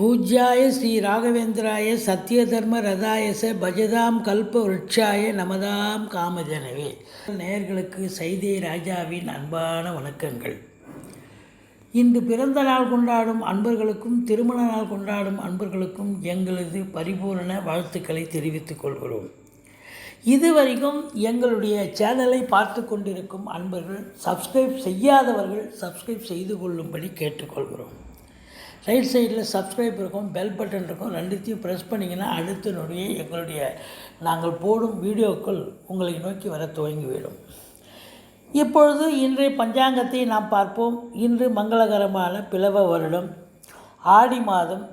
பூஜ்யாய ஸ்ரீ ராகவேந்திராய சத்யதர்ம ரதாயச பஜதாம் கல்ப விருட்சாய நமதாம் காமஜனவே. நேயர்களுக்கு சைதே ராஜாவின் அன்பான வணக்கங்கள். இன்று பிறந்த நாள் கொண்டாடும் அன்பர்களுக்கும் திருமண நாள் கொண்டாடும் அன்பர்களுக்கும் எங்களது பரிபூரண வாழ்த்துக்களை தெரிவித்துக் கொள்கிறோம். இதுவரைக்கும் எங்களுடைய சேனலை பார்த்து கொண்டிருக்கும் அன்பர்கள் சப்ஸ்கிரைப் செய்யாதவர்கள் சப்ஸ்கிரைப் செய்து கொள்ளும்படி கேட்டுக்கொள்கிறோம். ரைட் சைடில் சப்ஸ்கிரைப் இருக்கும் பெல் பட்டன் இருக்கும் ரெண்டுத்தையும் ப்ரெஸ் பண்ணிங்கன்னா அடுத்த எங்களுடைய நாங்கள் போடும் வீடியோக்கள் உங்களை நோக்கி வர துவங்கிவிடும். இப்பொழுது இன்றைய பஞ்சாங்கத்தை நாம் பார்ப்போம். இன்று மங்களகரமான பிளவ வருடம். ஆடி மாதம்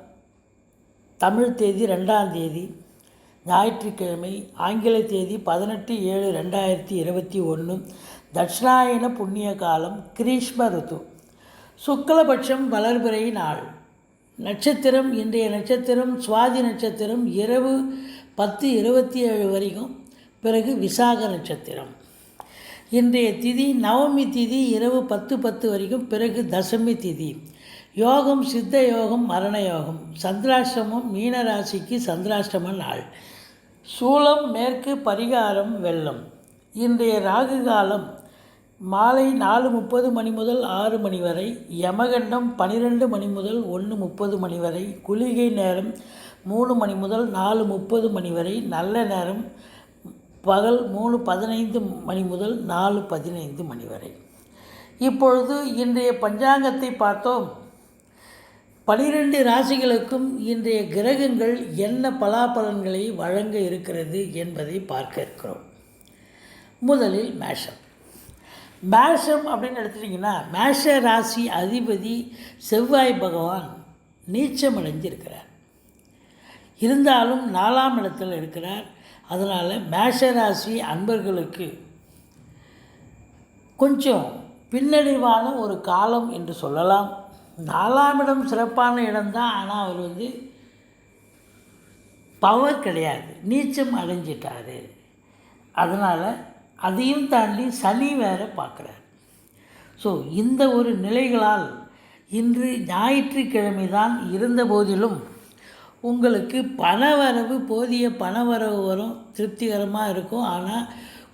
தமிழ் தேதி ரெண்டாம் தேதி. ஞாயிற்றுக்கிழமை ஆங்கில தேதி பதினெட்டு ஏழு ரெண்டாயிரத்தி இருபத்தி ஒன்று தட்சிணாயன புண்ணிய காலம் கிரீஷ்ம ருத்து. சுக்லபட்சம் வளர்பிறை நாள். நட்சத்திரம் இன்றைய நட்சத்திரம் சுவாதி நட்சத்திரம் இரவு பத்து இருபத்தி ஏழு வரைக்கும் பிறகு விசாக நட்சத்திரம். இன்றைய திதி நவமி திதி இரவு பத்து பத்து வரைக்கும் பிறகு தசமி திதி. யோகம் சித்த யோகம் மரண யோகம். சந்திராஷ்டமம் மீனராசிக்கு சந்திராஷ்டம நாள். சூலம் மேற்கு பரிகாரம் வெள்ளம். இன்றைய ராகு காலம் மாலை நாலு முப்பது மணி முதல் ஆறு மணி வரை யமகண்டம் பன்னிரெண்டு மணி முதல் ஒன்று முப்பது மணி வரை குளிகை நேரம் மூணு மணி முதல் நாலு முப்பது மணி வரை நல்ல நேரம் பகல் மூணு பதினைந்து மணி முதல் நாலு பதினைந்து மணி வரை. இப்பொழுது இன்றைய பஞ்சாங்கத்தை பார்த்தோம். பனிரெண்டு ராசிகளுக்கும் இன்றைய கிரகங்கள் என்ன பலாபலன்களை வழங்க இருக்கிறது என்பதை பார்க்க இருக்கிறோம். முதலில் மேஷம். மேஷம் அப்படின்னு எடுத்துட்டிங்கன்னா மேஷ ராசி அதிபதி செவ்வாய் பகவான் நீச்சம் அடைஞ்சிருக்கிறார் இருந்தாலும் நாலாம் இடத்தில் இருக்கிறார். அதனால் மேஷ ராசி அன்பர்களுக்கு கொஞ்சம் பின்னடைவான ஒரு காலம் என்று சொல்லலாம். நாலாம் இடம் சிறப்பான இடம்தான் ஆனால் அவர் வந்து பவர் கிடையாது. நீச்சம் அடைஞ்சிட்டாரு. அதனால் அதையும் தாண்டி சனி வேற பார்க்குறார். ஸோ இந்த ஒரு நிலைகளால் இன்று ஞாயிற்றுக்கிழமை தான் இருந்த போதிலும் உங்களுக்கு பணவரவு போதிய பணவரவு வரும். திருப்திகரமாக இருக்கும். ஆனால்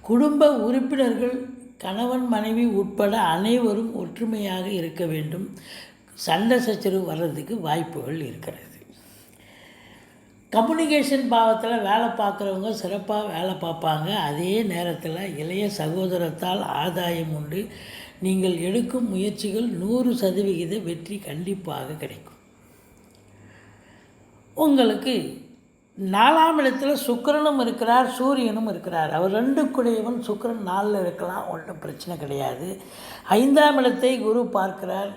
குடும்ப உறுப்பினர்கள் கணவன் மனைவி உட்பட அனைவரும் ஒற்றுமையாக இருக்க வேண்டும். சண்டை சச்சரவு வர்றதுக்கு வாய்ப்புகள் இருக்கிறது. கம்யூனிகேஷன் பாவத்தில் வேலை பார்க்குறவங்க சிறப்பாக வேலை பார்ப்பாங்க. அதே நேரத்தில் இளைய சகோதரத்தால் ஆதாயம் உண்டு. நீங்கள் எடுக்கும் முயற்சிகள் நூறு சதவிகித வெற்றி கண்டிப்பாக கிடைக்கும். உங்களுக்கு நாலாம் இடத்துல சுக்கரனும் இருக்கிறார் சூரியனும் இருக்கிறார். அவர் ரெண்டு குடையவன் சுக்கரன் நாலில் இருக்கலாம் ஒன்றும் பிரச்சனை கிடையாது. ஐந்தாம் இடத்தை குரு பார்க்கிறார்.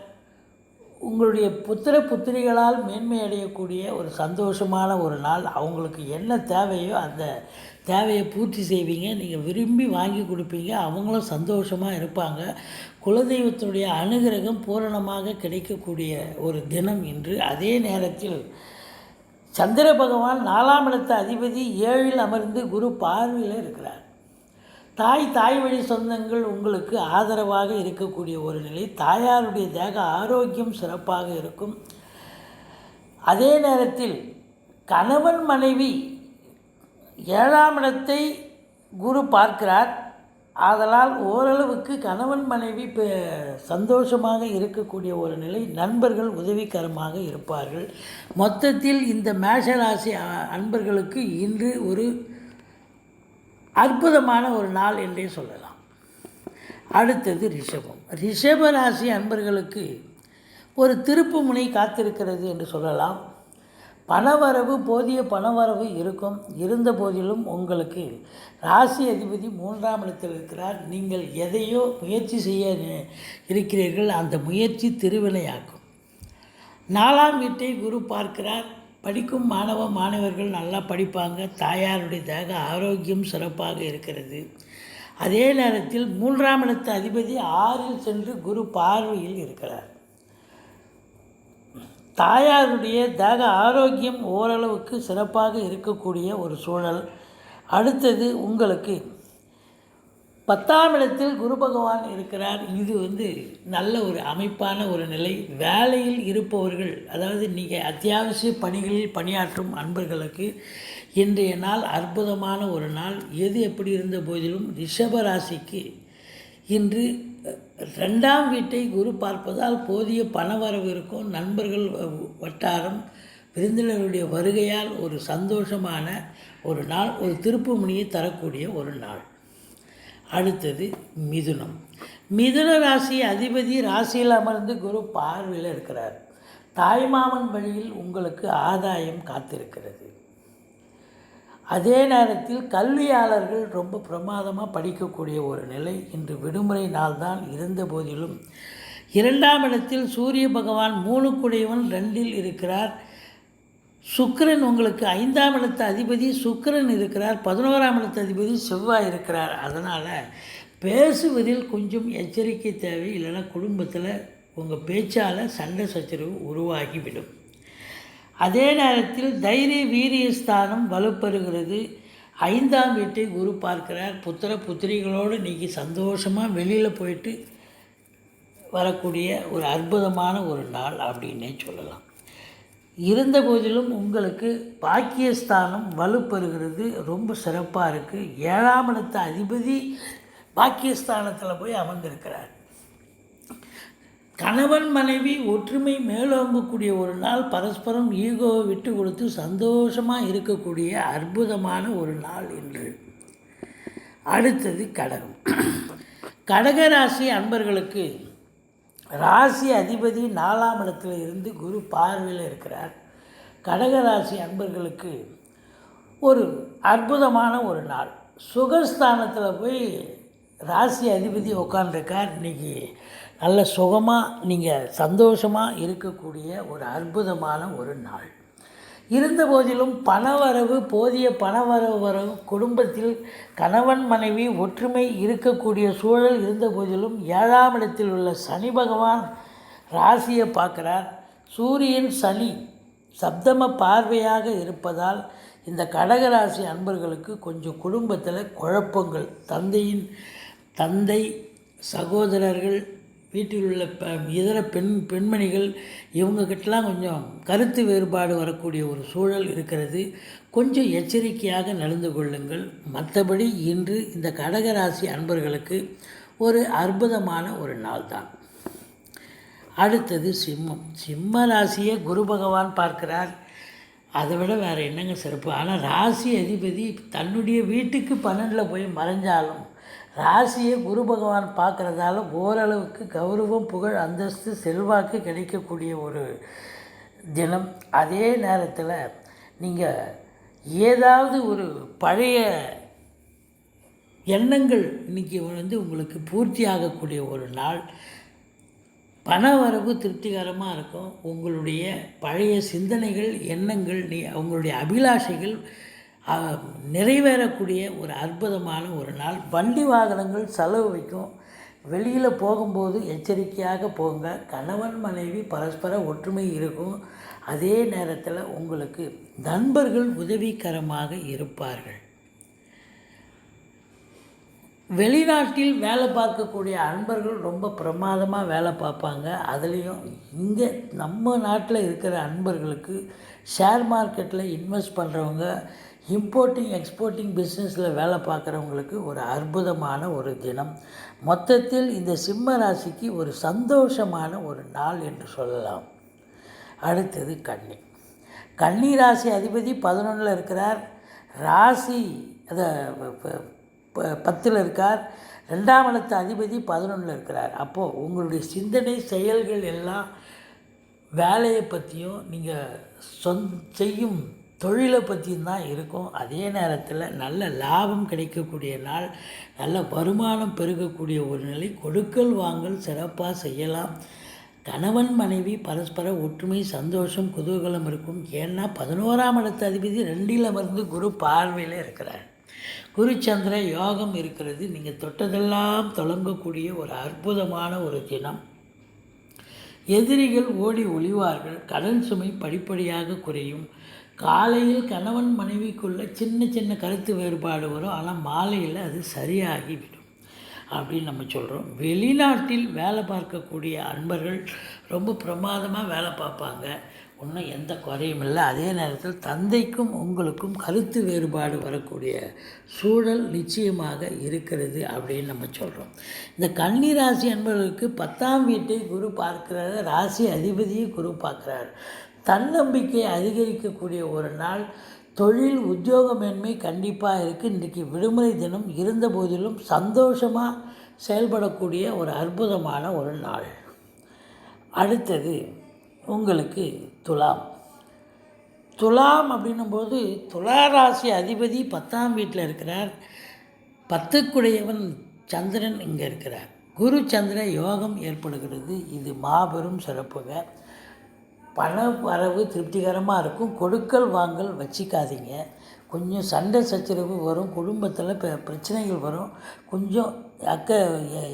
உங்களுடைய புத்திர புத்திரிகளால் மேன்மை அடையக்கூடிய ஒரு சந்தோஷமான ஒரு நாள். அவங்களுக்கு என்ன தேவையோ அந்த தேவையை பூர்த்தி செய்வீங்க. நீங்கள் விரும்பி வாங்கி கொடுப்பீங்க. அவங்களும் சந்தோஷமாக இருப்பாங்க. குலதெய்வத்தினுடைய அனுகிரகம் பூரணமாக கிடைக்கக்கூடிய ஒரு தினம் இன்று. அதே நேரத்தில் சந்திர பகவான் நாலாம் இடத்த அதிபதி ஏழில் அமர்ந்து குரு பார்வையில் இருக்கிறார். தாய் தாய் வழி சொந்தங்கள் உங்களுக்கு ஆதரவாக இருக்கக்கூடிய ஒரு நிலை. தாயாருடைய தேக ஆரோக்கியம் சிறப்பாக இருக்கும். அதே நேரத்தில் கணவன் மனைவி ஏழாம் இடத்தை குரு பார்க்கிறார். ஆதலால் ஓரளவுக்கு கணவன் மனைவி இப்போ சந்தோஷமாக இருக்கக்கூடிய ஒரு நிலை. நண்பர்கள் உதவிகரமாக இருப்பார்கள். மொத்தத்தில் இந்த மேஷராசி அன்பர்களுக்கு இன்று ஒரு அற்புதமான ஒரு நாள் என்றே சொல்லலாம். அடுத்தது ரிஷபம். ரிஷப ராசி அன்பர்களுக்கு ஒரு திருப்பு முனை காத்திருக்கிறது என்று சொல்லலாம். பணவரவு போதிய பணவரவு இருக்கும். இருந்த போதிலும் உங்களுக்கு ராசி அதிபதி மூன்றாம் இடத்தில் இருக்கிறார். நீங்கள் எதையோ முயற்சி செய்ய இருக்கிறீர்கள். அந்த முயற்சி திருவினையாக்கும். நாலாம் வீட்டை குரு பார்க்கிறார். படிக்கும் மாணவ மாணவர்கள் நல்லா படிப்பாங்க. தாயாருடைய தேக ஆரோக்கியம் சிறப்பாக இருக்கிறது. அதே நேரத்தில் மூன்றாம் இடத்து அதிபதி ஆறில் சென்று குரு பார்வையில் இருக்கிறார். தாயாருடைய தேக ஆரோக்கியம் ஓரளவுக்கு சிறப்பாக இருக்கக்கூடிய ஒரு சூழல். அடுத்தது உங்களுக்கு பத்தாம் இடத்தில் குரு பகவான் இருக்கிறார். இது வந்து நல்ல ஒரு அமைப்பான ஒரு நிலை. வேலையில் இருப்பவர்கள் அதாவது நீங்கள் அத்தியாவசிய பணிகளில் பணியாற்றும் அன்பர்களுக்கு இன்றைய நாள் அற்புதமான ஒரு நாள். எது எப்படி இருந்த போதிலும் ரிஷபராசிக்கு இன்று ரெண்டாம் வீட்டை குரு பார்ப்பதால் போதிய பணவரவு இருக்கும். நண்பர்கள் வ- வட்டாரம் விருந்தினருடைய வருகையால் ஒரு சந்தோஷமான ஒரு நாள் ஒரு திருப்பு முனியை தரக்கூடிய ஒரு நாள். அடுத்தது மிதுனம். மிதுன ராசி அதிபதி ராசியில் அமர்ந்து குரு பார்வையில் இருக்கிறார். தாய்மாமன் வழியில் உங்களுக்கு ஆதாயம் காத்திருக்கிறது. அதே நேரத்தில் கல்வியாளர்கள் ரொம்ப பிரமாதமாக படிக்கக்கூடிய ஒரு நிலை இன்று விடுமுறை நாள் தான் இருந்த போதிலும். இரண்டாம் இடத்தில் சூரிய பகவான் மூணுக்குடையவன் ரெண்டில் இருக்கிறார். சுக்கிரன் உங்களுக்கு ஐந்தாம் இடத்து அதிபதி சுக்கிரன் இருக்கிறார் பதினோராம் இடத்து அதிபதி செவ்வாய் இருக்கிறார். அதனால் பேசுவதில் கொஞ்சம் எச்சரிக்கை தேவை இல்லைன்னா குடும்பத்தில் உங்கள் பேச்சால் சண்டை சச்சரவு உருவாகிவிடும். அதே நேரத்தில் தைரிய வீரிய ஸ்தானம் வலுப்பெறுகிறது. ஐந்தாம் வீட்டை குரு பார்க்கிறார். புத்திர புத்திரிகளோடு இன்றைக்கி சந்தோஷமாக வெளியில் போயிட்டு வரக்கூடிய ஒரு அற்புதமான ஒரு நாள் அப்படின்னே சொல்லலாம். இருந்த போதிலும் உங்களுக்கு பாக்கியஸ்தானம் வலுப்பெறுகிறது. ரொம்ப சிறப்பாக இருக்குது ஏழாம் இடத்த அதிபதி பாக்கியஸ்தானத்தில் போய் அமர்ந்திருக்கிறார். கணவன் மனைவி ஒற்றுமை மேலோங்கக்கூடிய ஒரு நாள் பரஸ்பரம் ஈகோவை விட்டு கொடுத்து சந்தோஷமாக இருக்கக்கூடிய அற்புதமான ஒரு நாள் இன்று. அடுத்தது கடகம். கடக ராசி அன்பர்களுக்கு ராசி அதிபதி நாலாம் இடத்தில் இருந்து குரு பார்வையில் இருக்கிறார். கடகராசி அன்பர்களுக்கு ஒரு அற்புதமான ஒரு நாள். சுகஸ்தானத்தில் போய் ராசி அதிபதி உட்காந்துருக்கார் இன்றைக்கி நல்ல சுகமாக நீங்கள் சந்தோஷமாக இருக்கக்கூடிய ஒரு அற்புதமான ஒரு நாள். இருந்தபோதிலும் பணவரவு போதிய பணவரவு வரவு குடும்பத்தில் கணவன் மனைவி ஒற்றுமை இருக்கக்கூடிய சூழல் இருந்தபோதிலும் ஏழாம் இடத்தில் உள்ள சனி பகவான் ராசியை பார்க்குறார். சூரியன் சனி சப்தம பார்வையாக இருப்பதால் இந்த கடகராசி அன்பர்களுக்கு கொஞ்சம் குடும்பத்தில் குழப்பங்கள். தந்தையின் தந்தை சகோதரர்கள் வீட்டில் உள்ள ப இதர பெண் பெண்மணிகள் இவங்கக்கிட்டலாம் கொஞ்சம் கருத்து வேறுபாடு வரக்கூடிய ஒரு சூழல் இருக்கிறது. கொஞ்சம் எச்சரிக்கையாக நடந்து கொள்ளுங்கள். மற்றபடி இன்று இந்த கடகராசி அன்பர்களுக்கு ஒரு அற்புதமான ஒரு நாள் தான். அடுத்தது சிம்மம். சிம்ம ராசியை குரு பகவான் பார்க்கிறார். அதை விட வேறு என்னங்க சிறப்பு? ஆனால் ராசி அதிபதி தன்னுடைய வீட்டுக்கு பன்னெண்டில் போய் மறைஞ்சாலும் ராசியை குரு பகவான் பார்க்குறதால ஓரளவுக்கு கௌரவம் புகழ் அந்தஸ்து செல்வாக்கு கிடைக்கக்கூடிய ஒரு தினம். அதே நேரத்தில் நீங்கள் ஏதாவது ஒரு பழைய எண்ணங்கள் இன்றைக்கி வந்து உங்களுக்கு பூர்த்தி ஆகக்கூடிய ஒரு நாள். பண வரவு திருப்திகரமாக இருக்கும். உங்களுடைய பழைய சிந்தனைகள் எண்ணங்கள் நீ உங்களுடைய அபிலாஷைகள் நிறைவேறக்கூடிய ஒரு அற்புதமான ஒரு நாள். வண்டி வாகனங்கள் செலவு வைக்கும். வெளியில் போகும்போது எச்சரிக்கையாக போங்க. கணவன் மனைவி பரஸ்பர ஒற்றுமை இருக்கும். அதே நேரத்தில் உங்களுக்கு நண்பர்கள் உதவிகரமாக இருப்பார்கள். வெளிநாட்டில் வேலை பார்க்கக்கூடிய அன்பர்கள் ரொம்ப பிரமாதமாக வேலை பார்ப்பாங்க. அதுலேயும் இங்கே நம்ம நாட்டில் இருக்கிற அன்பர்களுக்கு ஷேர் மார்க்கெட்டில் இன்வெஸ்ட் பண்ணுறவங்க இம்போர்ட்டிங் எக்ஸ்போர்ட்டிங் பிஸ்னஸில் வேலை பார்க்குறவங்களுக்கு ஒரு அற்புதமான ஒரு தினம். மொத்தத்தில் இந்த சிம்ம ராசிக்கு ஒரு சந்தோஷமான ஒரு நாள் என்று சொல்லலாம். அடுத்தது கன்னி. கன்னி ராசி அதிபதி பதினொன்றில் இருக்கிறார். ராசி அதை பத்தில் இருக்கார். ரெண்டாம் இடத்து அதிபதி பதினொன்றில் இருக்கிறார். அப்போது உங்களுடைய சிந்தனை செயல்கள் எல்லாம் வேலையை பற்றியும் நீங்கள் சொந் செய்யும் தொழிலை பற்றியும் தான் இருக்கும். அதே நேரத்தில் நல்ல லாபம் கிடைக்கக்கூடிய நாள் நல்ல வருமானம் பெருகக்கூடிய ஒரு நிலை கொடுக்கல் வாங்கல் சிறப்பாக செய்யலாம். கணவன் மனைவி பரஸ்பர ஒற்றுமை சந்தோஷம் குதூகலம் இருக்கும். ஏன்னா பதினோராம் இடத்து அதிபதி ரெண்டில் அமர்ந்து குரு பார்வையில் இருக்கிறார். குருச்சந்திர யோகம் இருக்கிறது. நீங்கள் தொட்டதெல்லாம் தொடங்கக்கூடிய ஒரு அற்புதமான ஒரு தினம். எதிரிகள் ஓடி ஒளிவார்கள். கடன் சுமை படிப்படியாக குறையும். காலையில் கணவன் மனைவிக்குள்ள சின்ன சின்ன கருத்து வேறுபாடு வரும். ஆனால் மாலையில் அது சரியாகிவிடும் அப்படின்னு நம்ம சொல்கிறோம் வெளிநாட்டில் வேலை பார்க்கக்கூடிய அன்பர்கள் ரொம்ப பிரமாதமாக வேலை பார்ப்பாங்க. ஒன்றும் எந்த குறையும் இல்லை. அதே நேரத்தில் தந்தைக்கும் உங்களுக்கும் கருத்து வேறுபாடு வரக்கூடிய சூழல் நிச்சயமாக இருக்கிறது அப்படின்னு நம்ம சொல்கிறோம் இந்த கன்னி ராசி அன்பர்களுக்கு பத்தாம் வீட்டை குரு பார்க்கிறார். ராசி அதிபதியை குரு பார்க்குறாரு. தன்னம்பிக்கையை அதிகரிக்கக்கூடிய ஒரு நாள். தொழில் உத்தியோகமின்மை கண்டிப்பாக இருக்குது இன்றைக்கி விடுமுறை தினம் இருந்த போதிலும் சந்தோஷமாக செயல்படக்கூடிய ஒரு அற்புதமான ஒரு நாள். அடுத்தது உங்களுக்கு துலாம். துலாம் அப்படின்னும்போது துலா ராசி அதிபதி பத்தாம் வீட்டில் இருக்கிறார். பத்துக்குடையவன் சந்திரன் இங்கே இருக்கிறார். குரு சந்திர யோகம் ஏற்படுகிறது. இது மாபெரும் சிறப்புங்க. பண வரவு திருப்திகரமாக இருக்கும். கொடுக்கல் வாங்கல் வச்சிக்காதீங்க. கொஞ்சம் சண்டை சச்சரவு வரும். குடும்பத்தில் ப பிரச்சனைகள் வரும். கொஞ்சம் அக்க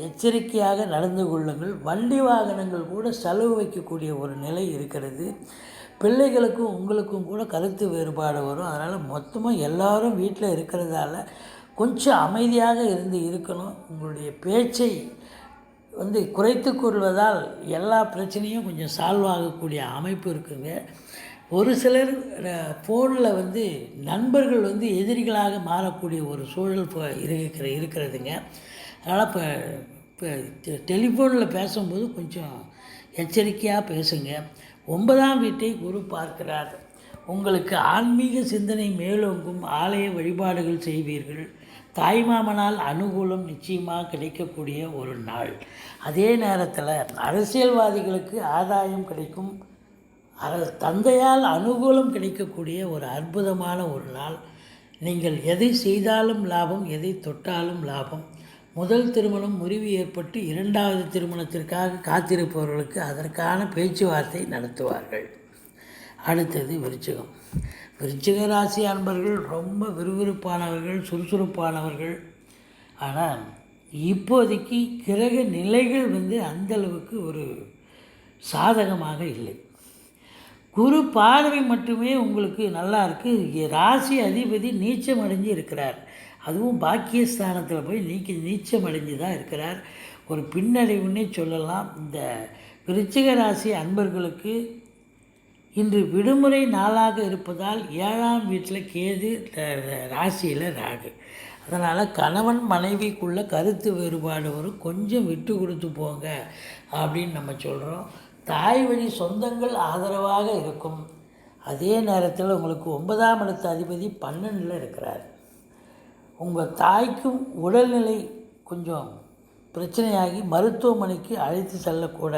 எச்சரிக்கையாக நடந்து கொள்ளுங்கள். வண்டி வாகனங்கள் கூட செலவு வைக்கக்கூடிய ஒரு நிலை இருக்கிறது. பிள்ளைகளுக்கும் உங்களுக்கும் கூட கருத்து வேறுபாடு வரும். அதனால் மொத்தமாக எல்லாரும் வீட்டில் இருக்கிறதால கொஞ்சம் அமைதியாக இருந்து இருக்கணும். உங்களுடைய பேச்சை வந்து குறைத்து கொள்வதால் எல்லா பிரச்சனையும் கொஞ்சம் சால்வ் ஆகக்கூடிய அமைப்பு இருக்குங்க. ஒரு சிலர் ஃபோனில் வந்து நண்பர்கள் வந்து எதிரிகளாக மாறக்கூடிய ஒரு சூழல் இப்போ இருக்கிற இருக்கிறதுங்க. அதனால் இப்போ இப்போ டெலிஃபோனில் பேசும்போது கொஞ்சம் எச்சரிக்கையாக பேசுங்க. ஒன்பதாம் வீட்டை குரு பார்க்கிறார். உங்களுக்கு ஆன்மீக சிந்தனை மேலோங்கும் ஆலய வழிபாடுகள் செய்வீர்கள். தாய்மாமனால் அனுகூலம் நிச்சயமாக கிடைக்கக்கூடிய ஒரு நாள். அதே நேரத்தில் அரசியல்வாதிகளுக்கு ஆதாயம் கிடைக்கும். அர தந்தையால் அனுகூலம் கிடைக்கக்கூடிய ஒரு அற்புதமான ஒரு நாள். நீங்கள் எதை செய்தாலும் லாபம் எதை தொட்டாலும் லாபம். முதல் திருமணம் முறிவு ஏற்பட்டு இரண்டாவது திருமணத்திற்காக காத்திருப்பவர்களுக்கு அதற்கான பேச்சுவார்த்தை நடத்துவார்கள். அடுத்தது விருச்சகம். விருச்சிக ராசி அன்பர்கள் ரொம்ப விறுவிறுப்பானவர்கள் சுறுசுறுப்பானவர்கள். ஆனால் இப்போதைக்கு கிரக நிலைகள் வந்து அந்தளவுக்கு ஒரு சாதகமாக இல்லை. குரு பார்வை மட்டுமே உங்களுக்கு நல்லா இருக்குது ராசி அதிபதி நீச்சம் அடைஞ்சு இருக்கிறார். அதுவும் பாக்கியஸ்தானத்தில் போய் நீக்கி நீச்சம் அடைஞ்சு தான் இருக்கிறார். ஒரு பின்னடைவுன்னே சொல்லலாம். இந்த விருச்சிக ராசி அன்பர்களுக்கு இன்று விடுமுறை நாளாக இருப்பதால் ஏழாம் வீட்டில் கேது ராசியில் ராகு. அதனால் கணவன் மனைவிக்குள்ள கருத்து வேறுபாடு வரும் கொஞ்சம் விட்டு கொடுத்து போங்க அப்படின்னு நம்ம சொல்கிறோம் தாய் வழி சொந்தங்கள் ஆதரவாக இருக்கும். அதே நேரத்தில் உங்களுக்கு ஒன்பதாம் இடத்து அதிபதி பன்னெண்டில் இருக்கிறார். உங்கள் தாய்க்கும் உடல்நிலை கொஞ்சம் பிரச்சனையாகி மருத்துவமனைக்கு அழைத்து செல்லக்கூட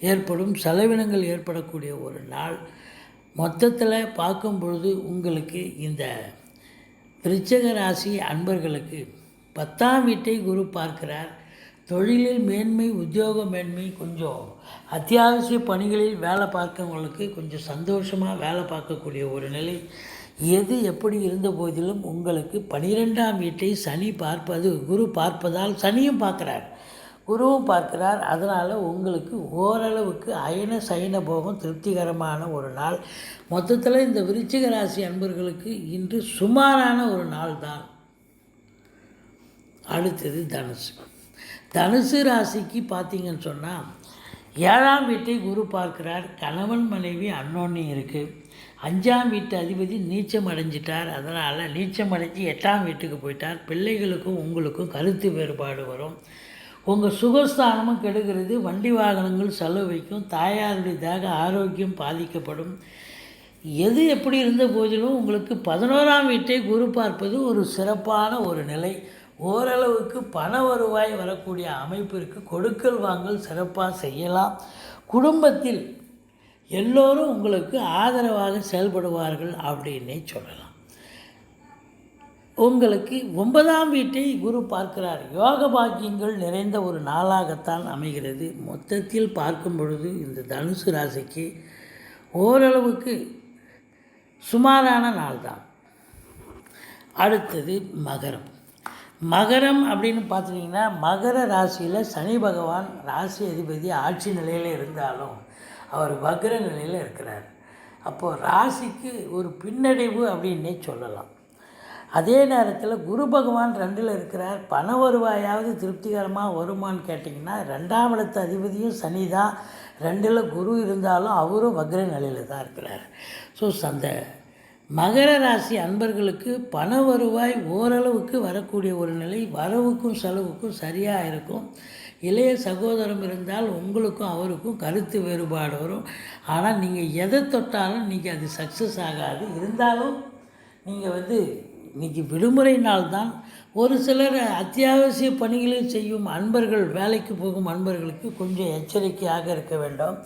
ஏற்படும் செலவினங்கள் ஏற்படக்கூடிய ஒரு நாள். மொத்தத்தில் பார்க்கும் பொழுது உங்களுக்கு இந்த விருச்சக ராசி அன்பர்களுக்கு பத்தாம் வீட்டை குரு பார்க்கிறார். தொழிலில் மேன்மை உத்தியோக மேன்மை கொஞ்சம் அத்தியாவசிய பணிகளில் வேலை பார்க்கவங்களுக்கு கொஞ்சம் சந்தோஷமாக வேலை பார்க்கக்கூடிய ஒரு நிலை. எது எப்படி இருந்த போதிலும் உங்களுக்கு பனிரெண்டாம் வீட்டை சனி பார்ப்பது குரு பார்ப்பதால் சனியும் பார்க்குறார். குருவும் பார்க்கிறார். அதனால் உங்களுக்கு ஓரளவுக்கு அயன சயன போகம் திருப்திகரமான ஒரு நாள். மொத்தத்தில் இந்த விருச்சிக ராசி அன்பர்களுக்கு இன்று சுமாரான ஒரு நாள் தான். அடுத்தது தனுசு. தனுசு ராசிக்கு பார்த்தீங்கன்னு சொன்னால் ஏழாம் வீட்டை குரு பார்க்கிறார். கணவன் மனைவி அன்னோன்னி இருக்குது அஞ்சாம் வீட்டு அதிபதி நீச்சம் அடைஞ்சிட்டார். அதனால் நீச்சம் அடைஞ்சு எட்டாம் வீட்டுக்கு போயிட்டார். பிள்ளைகளுக்கும் உங்களுக்கும் கருத்து வேறுபாடு வரும். உங்கள் சுகஸ்தானமும் கெடுகிறது. வண்டி வாகனங்கள் செலவு வைக்கும். தாயாருடைய தேக ஆரோக்கியம் பாதிக்கப்படும். எது எப்படி இருந்த போதிலும் உங்களுக்கு பதினோராம் வீட்டை குரு பார்ப்பது ஒரு சிறப்பான ஒரு நிலை. ஓரளவுக்கு பண வருவாய் வரக்கூடிய அமைப்பிற்கு கொடுக்கல் வாங்கல் சிறப்பாக செய்யலாம். குடும்பத்தில் எல்லோரும் உங்களுக்கு ஆதரவாக செயல்படுவார்கள் அப்படின்னே சொல்லலாம். உங்களுக்கு ஒன்பதாம் வீட்டை குரு பார்க்கிறார். யோக பாக்கியங்கள் நிறைந்த ஒரு நாளாகத்தான் அமைகிறது. மொத்தத்தில் பார்க்கும் பொழுது இந்த தனுசு ராசிக்கு ஓரளவுக்கு சுமாரான நாள் தான் அடுத்தது மகரம். மகரம் அப்படின்னு பார்த்துட்டிங்கன்னா மகர ராசியில் சனி பகவான் ராசி அதிபதி ஆட்சி நிலையில் இருந்தாலும் அவர் வக்ர நிலையில் இருக்கிறார். அப்போது ராசிக்கு ஒரு பின்னடைவு அப்படின்னே சொல்லலாம். அதே நேரத்தில் குரு பகவான் ரெண்டில் இருக்கிறார். பண வருவாயாவது திருப்திகரமாக வருமான்னு கேட்டிங்கன்னா ரெண்டாம் இடத்து அதிபதியும் சனி தான் ரெண்டில் குரு இருந்தாலும் அவரும் வக்ர நிலையில் தான் இருக்கிறார். ஸோ அந்த மகர ராசி அன்பர்களுக்கு பண வருவாய் ஓரளவுக்கு வரக்கூடிய ஒரு நிலை வரவுக்கும் செலவுக்கும் சரியாக இருக்கும். இளைய சகோதரம் இருந்தால் உங்களுக்கும் அவருக்கும் கருத்து வேறுபாடு வரும். ஆனால் நீங்கள் எதை தொட்டாலும் நீங்கள் அது சக்ஸஸ் ஆகாது. இருந்தாலும் நீங்கள் வந்து இன்றைக்கி விடுமுறை நாள் தான் ஒரு சிலர் அத்தியாவசிய பணிகளை செய்யும் அன்பர்கள் வேலைக்கு போகும் அன்பர்களுக்கு கொஞ்சம் எச்சரிக்கையாக இருக்க வேண்டும்.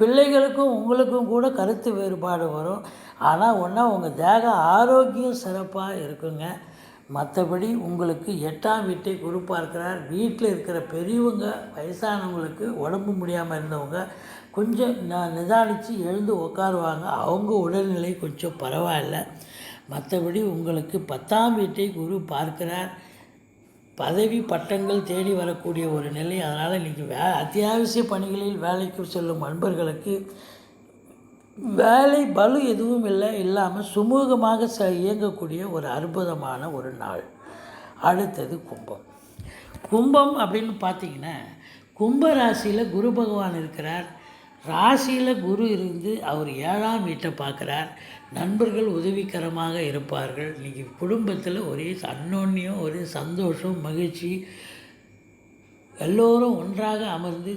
பிள்ளைகளுக்கும் உங்களுக்கும் கூட கருத்து வேறுபாடு வரும். ஆனால் ஒன்றா உங்கள் தேக ஆரோக்கியம் சிறப்பாக இருக்குங்க. மற்றபடி உங்களுக்கு எட்டாம் வீட்டை குரு பார்க்கிறார். வீட்டில் இருக்கிற பெரியவங்க வயசானவங்களுக்கு உடம்பு முடியாமல் இருந்தவங்க கொஞ்சம் நான் நிதானித்து எழுந்து உட்காருவாங்க அவங்க உடல்நிலை கொஞ்சம் பரவாயில்ல. மற்றபடி உங்களுக்கு பத்தாம் வீட்டை குரு பார்க்கிறார். பதவி பட்டங்கள் தேடி வரக்கூடிய ஒரு நிலை. அதனால் இன்றைக்கி வே அத்தியாவசிய பணிகளில் வேலைக்கு செல்லும் அன்பர்களுக்கு வேலை பலு எதுவும் இல்லை இல்லாமல் சுமூகமாக ச இயங்கக்கூடிய ஒரு அற்புதமான ஒரு நாள். அடுத்தது கும்பம். கும்பம் அப்படின்னு பார்த்தீங்கன்னா கும்ப ராசியில் குரு பகவான் இருக்கிறார். ராசியில் குரு இருந்து அவர் ஏழாம் வீட்டை பார்க்குறார் நண்பர்கள் உதவிகரமாக இருப்பார்கள். இன்றைக்கி குடும்பத்தில் ஒரே அன்னோன்யம் ஒரே சந்தோஷம் மகிழ்ச்சி எல்லோரும் ஒன்றாக அமர்ந்து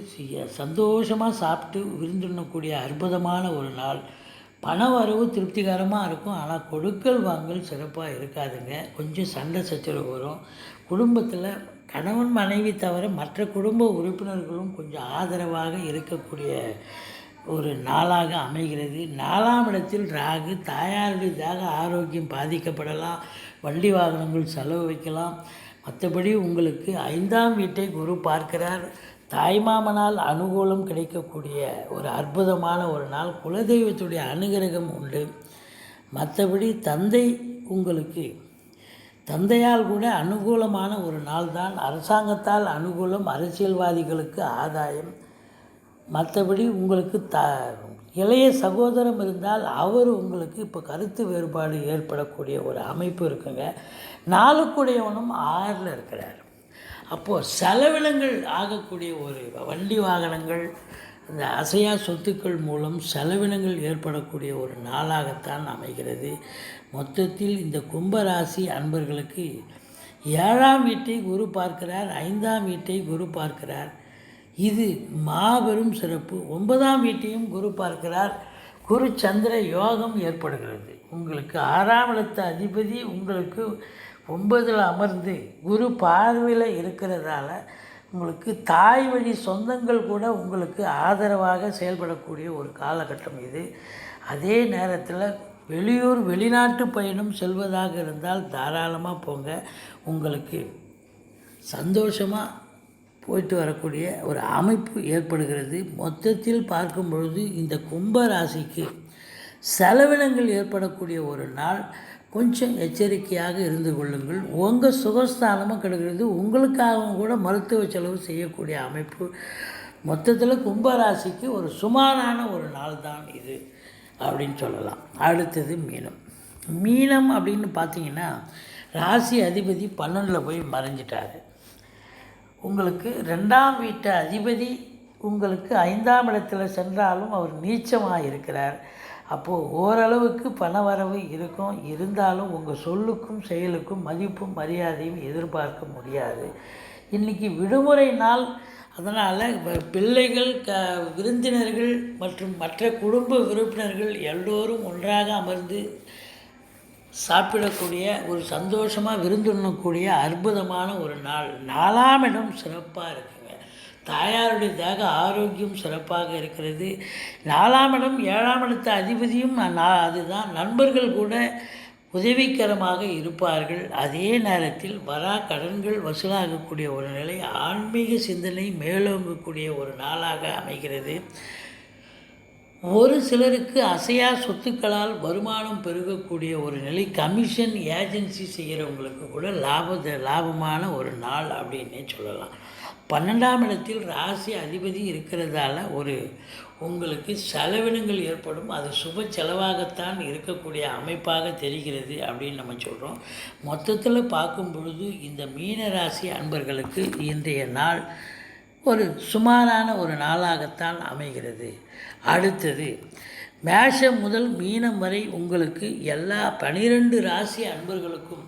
சந்தோஷமாக சாப்பிட்டு விருந்துண்ணக்கூடிய அற்புதமான ஒரு நாள். பண வரவு திருப்திகரமாக இருக்கும். ஆனால் கொடுக்கல் வாங்கல் சிறப்பாக இருக்காதுங்க. கொஞ்சம் சண்டை சச்சரவு வரும். குடும்பத்தில் கணவன் மனைவி தவிர மற்ற குடும்ப உறுப்பினர்களும் கொஞ்சம் ஆதரவாக இருக்கக்கூடிய ஒரு நாளாக அமைகிறது. நாலாம் இடத்தில் ராகு தாயாருடையதாக ஆரோக்கியம் பாதிக்கப்படலாம். வண்டி வாகனங்கள் செலவு வைக்கலாம். மற்றபடி உங்களுக்கு ஐந்தாம் வீட்டை குரு பார்க்கிறார். தாய்மாமனால் அனுகூலம் கிடைக்கக்கூடிய ஒரு அற்புதமான ஒரு நாள். குலதெய்வத்துடைய அனுகிரகம் உண்டு. மற்றபடி தந்தை உங்களுக்கு தந்தையால் கூட அனுகூலமான ஒரு நாள் தான். அரசாங்கத்தால் அனுகூலம் அரசியல்வாதிகளுக்கு ஆதாயம். மற்றபடி உங்களுக்கு த இளைய சகோதரம் இருந்தால் அவர் உங்களுக்கு இப்போ கருத்து வேறுபாடு ஏற்படக்கூடிய ஒரு அமைப்பு இருக்குங்க. நாளுக்குடையவனும் ஆறில் இருக்கிறார். அப்போது செலவினங்கள் ஆகக்கூடிய ஒரு வண்டி வாகனங்கள் இந்த அசையா சொத்துக்கள் மூலம் செலவினங்கள் ஏற்படக்கூடிய ஒரு நாளாகத்தான் அமைகிறது. மொத்தத்தில் இந்த கும்பராசி அன்பர்களுக்கு ஏழாம் வீட்டை குரு பார்க்கிறார் ஐந்தாம் வீட்டை குரு பார்க்கிறார். இது மாபெரும் சிறப்பு. ஒன்பதாம் வீட்டையும் குரு பார்க்கிறார். குரு சந்திர யோகம் ஏற்படுகிறது. உங்களுக்கு ஆறாம் இடத்த அதிபதி உங்களுக்கு ஒன்பதில் அமர்ந்து குரு பார்வையில் இருக்கிறதால உங்களுக்கு தாய் வழி சொந்தங்கள் கூட உங்களுக்கு ஆதரவாக செயல்படக்கூடிய ஒரு காலகட்டம் இது. அதே நேரத்தில் வெளியூர் வெளிநாட்டு பயணம் செல்வதாக இருந்தால் தாராளமாக போங்க. உங்களுக்கு சந்தோஷமாக போயிட்டு வரக்கூடிய ஒரு அமைப்பு ஏற்படுகிறது. மொத்தத்தில் பார்க்கும் பொழுது இந்த கும்ப ராசிக்கு செலவினங்கள் ஏற்படக்கூடிய ஒரு நாள். கொஞ்சம் எச்சரிக்கையாக இருந்து கொள்ளுங்கள். உங்கள் சுகஸ்தானமும் கிடைக்கிறது உங்களுக்காகவும் கூட மருத்துவ செலவு செய்யக்கூடிய அமைப்பு. மொத்தத்தில் கும்பராசிக்கு ஒரு சுமாரான ஒரு நாள் தான் இது அப்படின்னு சொல்லலாம். அடுத்தது மீனம். மீனம் அப்படின்னு பார்த்தீங்கன்னா ராசி அதிபதி பன்னெண்டில் போய் மறைஞ்சிட்டாரு. உங்களுக்கு ரெண்டாம் வீட்டு அதிபதி உங்களுக்கு ஐந்தாம் இடத்துல சென்றாலும் அவர் நீச்சமாக இருக்கிறார். அப்போது ஓரளவுக்கு பண வரவு இருக்கும். இருந்தாலும் உங்கள் சொல்லுக்கும் செயலுக்கும் மதிப்பும் மரியாதையும் எதிர்பார்க்க முடியாது. இன்றைக்கி விடுமுறை நாள். அதனால் பிள்ளைகள் க விருந்தினர்கள் மற்றும் மற்ற குடும்ப உறுப்பினர்கள் எல்லோரும் ஒன்றாக அமர்ந்து சாப்பிடக்கூடிய ஒரு சந்தோஷமாக விருந்துண்ணக்கூடிய அற்புதமான ஒரு நாள். நாலாம் இடம் சிறப்பாக இருக்குங்க. தாயாருடைய தேக ஆரோக்கியம் சிறப்பாக இருக்கிறது. நாலாம் இடம் ஏழாம் இடத்து அதிபதியும் அதுதான். நண்பர்கள் கூட உதவிகரமாக இருப்பார்கள். அதே நேரத்தில் வரா கடன்கள் வசூலாகக்கூடிய ஒரு நிலை ஆன்மீக சிந்தனை மேலோங்கக்கூடிய ஒரு நாளாக அமைகிறது. ஒரு சிலருக்கு அசையா சொத்துக்களால் வருமானம் பெருகக்கூடிய ஒரு நிலை கமிஷன் ஏஜென்சி செய்கிறவங்களுக்கு கூட லாப லாபமான ஒரு நாள் அப்படின்னே சொல்லலாம். பன்னெண்டாம் இடத்தில் ராசி அதிபதி இருக்கிறதால ஒரு உங்களுக்கு செலவினங்கள் ஏற்படும். அது சுப செலவாகத்தான் இருக்கக்கூடிய அமைப்பாக தெரிகிறது அப்படின்னு நம்ம சொல்கிறோம் மொத்தத்தில் பார்க்கும் பொழுது இந்த மீன ராசி அன்பர்களுக்கு இன்றைய நாள் ஒரு சுமாரான ஒரு நாளாகத்தான் அமைகிறது. அடுத்தது மேஷம் முதல் மீனம் வரை உங்களுக்கு எல்லா பனிரெண்டு ராசி அன்பர்களுக்கும்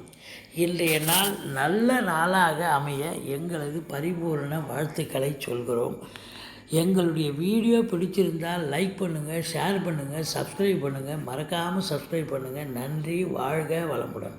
இன்றைய நாள் நல்ல நாளாக அமைய எங்களது பரிபூரண வாழ்த்துக்களை சொல்கிறோம். எங்களுடைய வீடியோ பிடிச்சிருந்தால் லைக் பண்ணுங்கள் ஷேர் பண்ணுங்கள் சப்ஸ்கிரைப் பண்ணுங்கள் மறக்காமல் சப்ஸ்கிரைப் பண்ணுங்கள் நன்றி வாழ்க வளமுடன்.